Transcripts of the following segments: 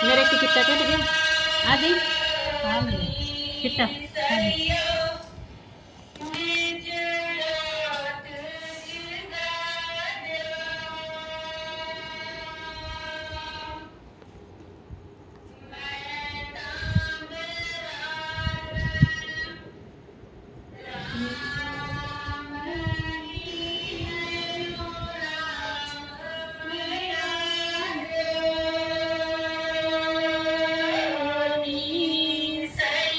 ਚਿੱਟਾ ਕੱਟ ਗਿਆ ਆ ਦੇ ਹਾਂ ਲੈ ਚਿੱਟਾ ਜੁਲੋ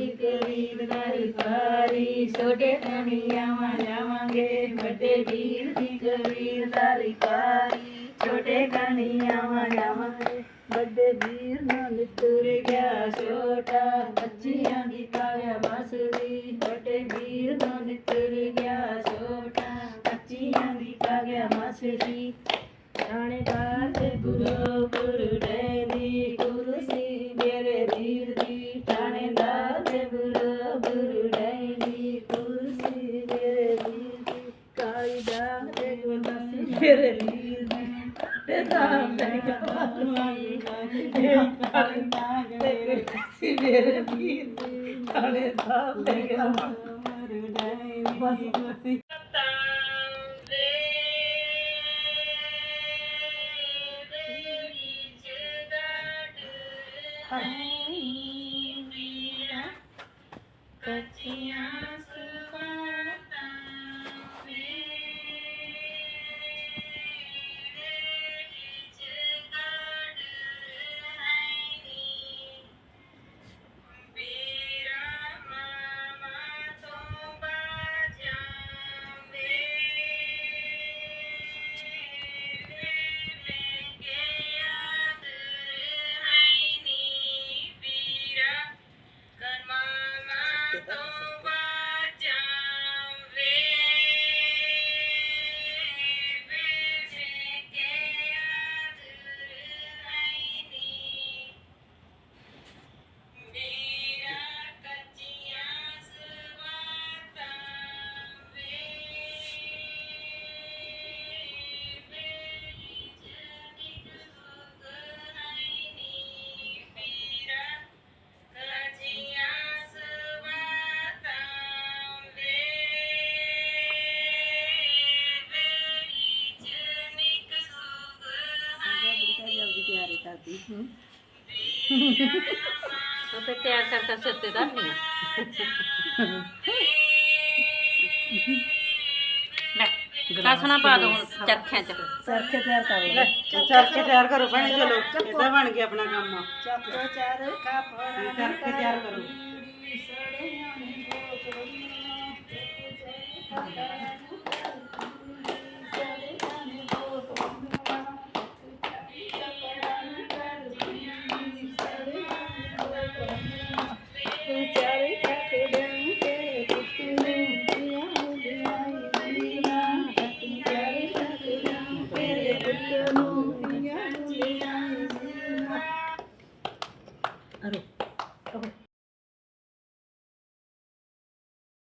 ਵੀਰ ਦੀ ਕਬੀਲਦਾਰੀ ਕਾਰੀ ਛੋਟੇ ਕਣੀਆਂ ਜਾਵਾਂਗੇ ਵੱਡੇ ਵੀਰ ਦੀ ਕਬੀਲਦਾਰੀ ਕਾਰੀ ਛੋਟੇ ਕਣੀਆਂ ਜਾਵਾਂਗੇ ਵੱਡੇ ਵੀਰ ਨਾਲ ਤੁਰ ਗਿਆ ਛੋਟਾ, ਬੱਚੀਆਂ ਦੀ ਕਾਇਆ ਬਸਰੀ ਵੱਡੇ ਵੀਰ ਨਾਲ ਤੁਰ ਦੀ ਕਾਇਦਾ ਦੇ ਗੁਰਦਾਸੀ ਮੇਰੇ ਵੀਰ ਦੀ। ਤੇ ਨਾਮ ਤੇ ਕਮਾਈ ਸੀ ਮੇਰੇ ਵੀਰ ਦੀ। ਥਾਣੇਦਾਰ ਦੇ ਗੁਰੂ ਡੈਨੀ ਬਸ ਤਿਆਰੀ करती हूँ कर कर सकते चरखे तैयार करो चरखे तैयार करो चलो। बन गया अपना काम। चरखे तैयार करो।